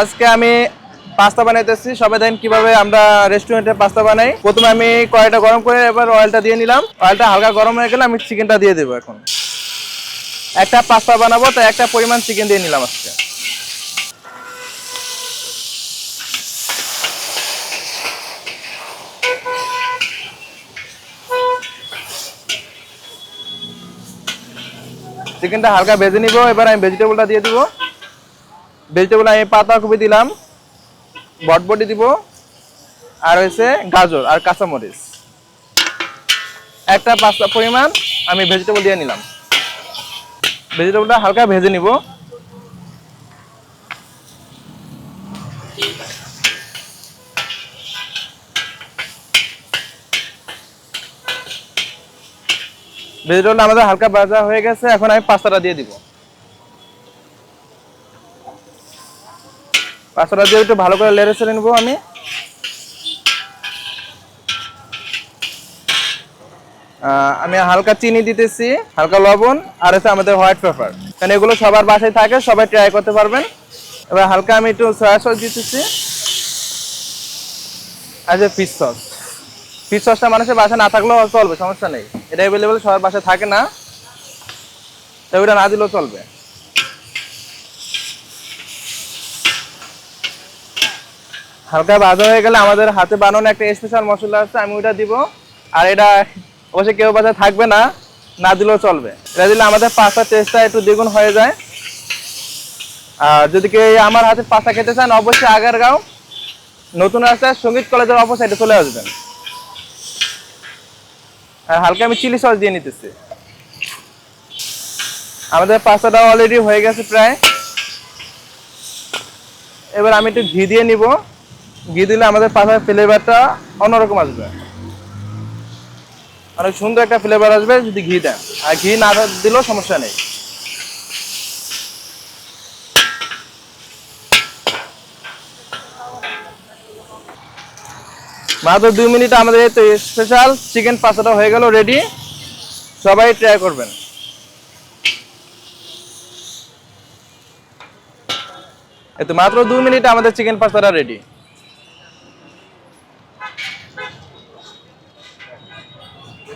আজকে আমি পাস্তা বানাইতেছি। সবাই দেখেন কীভাবে আমরা রেস্টুরেন্টে পাস্তা বানাই। প্রথমে আমি কড়াইটা গরম করে এবার অয়েলটা দিয়ে নিলাম। অয়েলটা হালকা গরম হয়ে গেলে আমি চিকেনটা দিয়ে দেবো এখন। একটা পাস্তা বানাবো, তাই একটা পরিমাণ চিকেন দিয়ে নিলাম আজকে। চিকেনটা হালকা ভেজে নিব, এবার আমি ভেজিটেবলটা দিয়ে দিব। ভেজিটেবল আমি পাতাকপি দিলাম। বটবটি দিব। আর হয়েছে গাজর আর কাঁচামরিচ। একটা পাঁচটা পরিমাণ আমি ভেজিটেবল দিয়ে নিলাম। ভেজিটেবলটা হালকা ভেজে নিব। ভেজিটেবলটা আমাদের হালকা ভাজা হয়ে গেছে। এখন আমি পাস্তাটা দিয়ে দিব। পাস্তাটা দিয়ে একটু ভালো করে লেড়ে চেড়ে নেব আমি। আমি হালকা চিনি দিতেছি, হালকা লবণ, আর হচ্ছে আমাদের হোয়াইট পেপার কারণ এগুলো সবার বাসায় থাকে, সবাই ট্রাই করতে পারবেন। এবার হালকা আমি একটু সয়া সস দিতেছি। আর যে ফিশ সস ফিশ সসটা মানুষের বাসায় না থাকলেও চলবে, সমস্যা নেই। এটা অ্যাভেলেবেল সবার বাসায় থাকে না। তবে এটা না দিলেও চলবে। হালকা ভাজা হয়ে গেলে আমাদের হাতে বানানো একটা স্পেশাল মশলা আছে, আমি ওইটা দিব। আর এটা অবশ্যই কেউ বাসায় থাকবে না না দিলেও চলবে। এটা দিলে আমাদের পাস্তার টেস্টটা একটু দ্বিগুণ হয়ে যায়। আর যদি কেউ আমার হাতে পাস্তা খেতে চান, অবশ্যই আগারগাঁও, নতুন রাস্তায় সংগীত কলেজের অপোসাইডে চলে আসবেন। আর হালকা আমি চিলি সস দিয়ে নিতেছি। আমাদের পাস্তাটা অলরেডি হয়ে গেছে প্রায়। এবার আমি একটু ঘি দিয়ে নিব। ঘি দিলে আমাদের পাস্তার ফ্লেভারটা অন্যরকম আসবে। অনেক সুন্দর একটা ফ্লেভার আসবে যদি ঘি দেন। আর ঘি না দিলেও সমস্যা নেই। মাত্র দুই মিনিট আমাদের এই তো স্পেশাল চিকেন পাস্তাটা হয়ে গেল রেডি সবাই ট্রাই করবেন। এই তো মাত্র দুই মিনিট আমাদের চিকেন পাস্তাটা রেডি